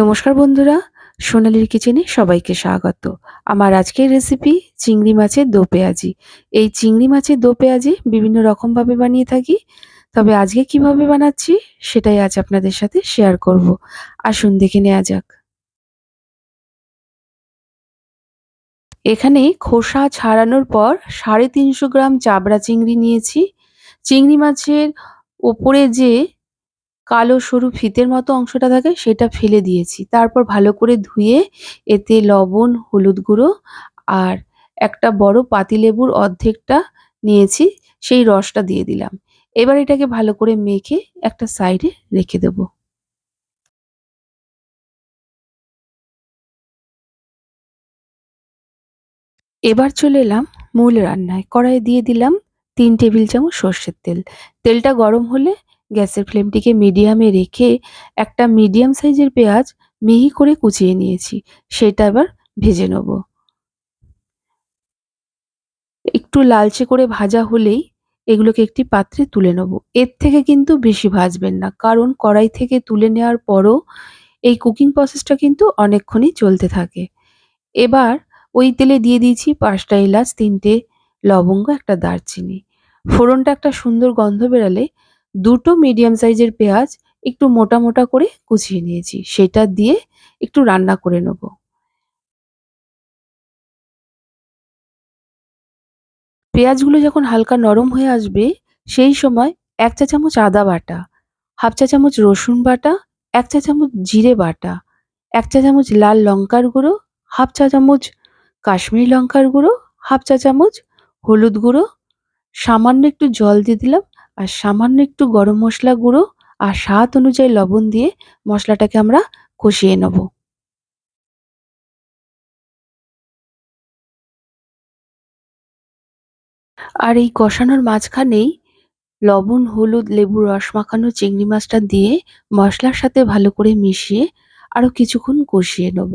নমস্কার বন্ধুরা, সোনালির কিচেনে সবাইকে স্বাগত। আমার আজকের রেসিপি চিংড়ি মাছের দো পেঁয়াজি। এই চিংড়ি মাছের দো পেঁয়াজি বিভিন্ন রকমভাবে বানিয়ে থাকি, তবে আজকে কীভাবে বানাচ্ছি সেটাই আজ আপনাদের সাথে শেয়ার করব। আসুন দেখে নেওয়া যাক। এখানে খোসা ছাড়ানোর পর সাড়ে তিনশো গ্রাম চাবড়া চিংড়ি নিয়েছি। চিংড়ি মাছের ওপরে যে কালো, সরু ফিতের মতো অংশটা থাকে, সেটা ফেলে দিয়েছি। তারপর ভালো করে ধুয়ে এতে লবণ, হলুদ গুঁড়ো আর একটা বড় পাতিলেবুর অর্ধেকটা নিয়েছি, সেই রসটা দিয়ে দিলাম। এবার এটাকে ভালো করে মেখে একটা সাইডে রেখে দেব। এবার চলে এলাম মূল রান্নায়। কড়াইয়ে দিয়ে দিলাম তিন টেবিল চামচ সর্ষের তেল। তেলটা গরম হলে গ্যাসের ফ্লেমটিকে মিডিয়ামে রেখে একটা মিডিয়াম সাইজের পেঁয়াজ মিহি করে কুচিয়ে নিয়েছি, সেটা এবার ভেজে নেব। একটু লালচে করে ভাজা হলেই এগুলোকে একটি পাত্রে তুলে নেব। এর থেকে কিন্তু বেশি ভাজবেন না, কারণ কড়াই থেকে তুলে নেওয়ার পরও এই কুকিং প্রসেসটা কিন্তু অনেকক্ষণই চলতে থাকে। এবার ওই তেলে দিয়ে দিয়েছি পাঁচটা এলাচ, তিনটে লবঙ্গ, একটা দারচিনি। ফোড়নটা একটা সুন্দর গন্ধ বেরালে দুটো মিডিয়াম সাইজের পেঁয়াজ একটু মোটা মোটা করে কুচিয়ে নিয়েছি। সেটা দিয়ে একটু রান্না করে নেব। পেঁয়াজগুলো যখন হালকা নরম হয়ে আসবে, সেই সময় এক চা চামচ আদা বাটা, হাফ চা চামচ রসুন বাটা, এক চা চামচ জিরে বাটা, এক চা চামচ লাল লঙ্কার গুঁড়ো, হাফ চা চামচ কাশ্মীরি লঙ্কার গুঁড়ো, হাফ চা চামচ হলুদ গুঁড়ো। সামান্য একটু জল দিয়ে দিলাম। আর সামান্য একটু গরম মশলা গুঁড়ো আর স্বাদ অনুযায়ী লবণ দিয়ে মশলাটাকে আমরা কষিয়ে নেব। আর এই কষানোর মাঝখানেই লবণ, হলুদ, লেবুর রস মাখানো চিংড়ি মাছটা দিয়ে মশলার সাথে ভালো করে মিশিয়ে আরও কিছুক্ষণ কষিয়ে নেব।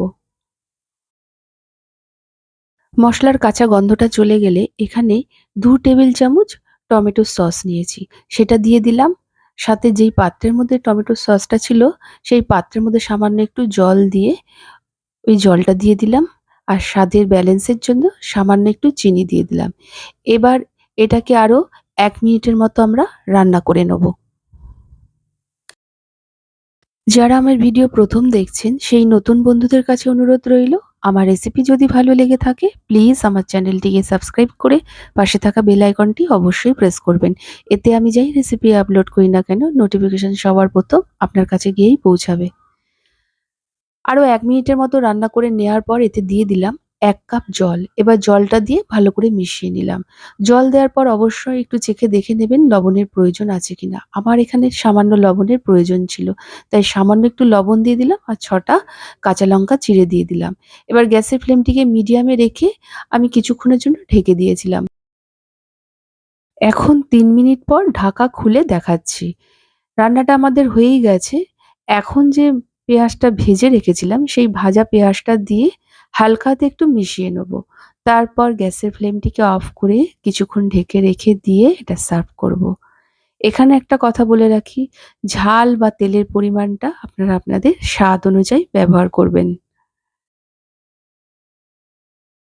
মশলার কাঁচা গন্ধটা চলে গেলে এখানে দু টেবিল চামচ টমেটো সস নিয়েছি। সেটা দিয়ে দিলাম। সাথে যেই পাত্রের মধ্যে টমেটো সসটা ছিল, সেই পাত্রের মধ্যে সামান্য একটু জল দিয়ে ওই জলটা দিয়ে দিলাম। আর স্বাদের ব্যালেন্সের জন্য সামান্য একটু চিনি দিয়ে দিলাম। এবার এটাকে আরও এক মিনিটের মতো আমরা রান্না করে নেব। যারা আমার ভিডিও প্রথম দেখছেন, সেই নতুন বন্ধুদের কাছে অনুরোধ রইল আমার রেসিপি যদি ভালো লেগে থাকে প্লিজ আমার চ্যানেলটিকে সাবস্ক্রাইব করে পাশে থাকা বেল আইকনটি অবশ্যই প্রেস করবেন। এতে আমি যাই রেসিপি আপলোড করি না কেন নোটিফিকেশান সবার প্রথম আপনার কাছে গিয়েই পৌঁছাবে। আরও এক মিনিটের মতো রান্না করে নেওয়ার পর এতে দিয়ে দিলাম এক কাপ জল, এবার জলটা দিয়ে ভালো করে মিশিয়ে নিলাম। জল দেওয়ার পর অবশ্যই একটু চেখে দেখে নেবেন লবণের প্রয়োজন আছে কিনা। আমার এখানে সামান্য লবণের প্রয়োজন ছিল, তাই সামান্য একটু লবণ দিয়ে দিলাম আর ছটা কাঁচা লঙ্কা চিড়ে দিয়ে দিলাম। এবার গ্যাসের ফ্লেমটিকে মিডিয়ামে রেখে আমি কিছুক্ষণের জন্য ঢেকে দিয়েছিলাম। এখন তিন মিনিট পর ঢাকা খুলে দেখাচ্ছি। রান্নাটা আমাদের হয়েই গেছে। এখন যে পেঁয়াজটা ভেজে রেখেছিলাম, সেই ভাজা পেঁয়াজটা দিয়ে হালকাতে একটু মিশিয়ে নেব তারপর গ্যাসের ফ্লেমটিকে অফ করে কিছুক্ষণ ঢেকে রেখে দিয়ে এটা সার্ভ করব। এখানে একটা কথা বলে রাখি, ঝাল বা তেলের পরিমাণটা আপনারা আপনাদের স্বাদ অনুযায়ী ব্যবহার করবেন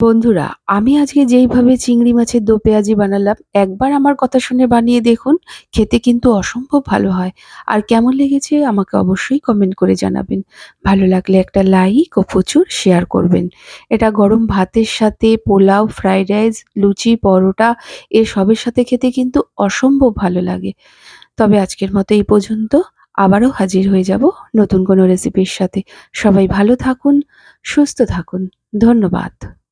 বন্ধুরা, আমি আজকে যেইভাবে চিংড়ি মাছের দো পেঁয়াজি বানালাম, একবার আমার কথা শুনে বানিয়ে দেখুন, খেতে কিন্তু অসম্ভব ভালো হয়। আর কেমন লেগেছে আমাকে অবশ্যই কমেন্ট করে জানাবেন। ভালো লাগলে একটা লাইক ও প্রচুর শেয়ার করবেন। এটা গরম ভাতের সাথে, পোলাও ফ্রাইড রাইস লুচি, পরোটা এসবের সাথে খেতে কিন্তু অসম্ভব ভালো লাগে। তবে আজকের মতো এই পর্যন্ত, আবারও হাজির হয়ে যাব নতুন কোনো রেসিপির সাথে। সবাই ভালো থাকুন, সুস্থ থাকুন। ধন্যবাদ।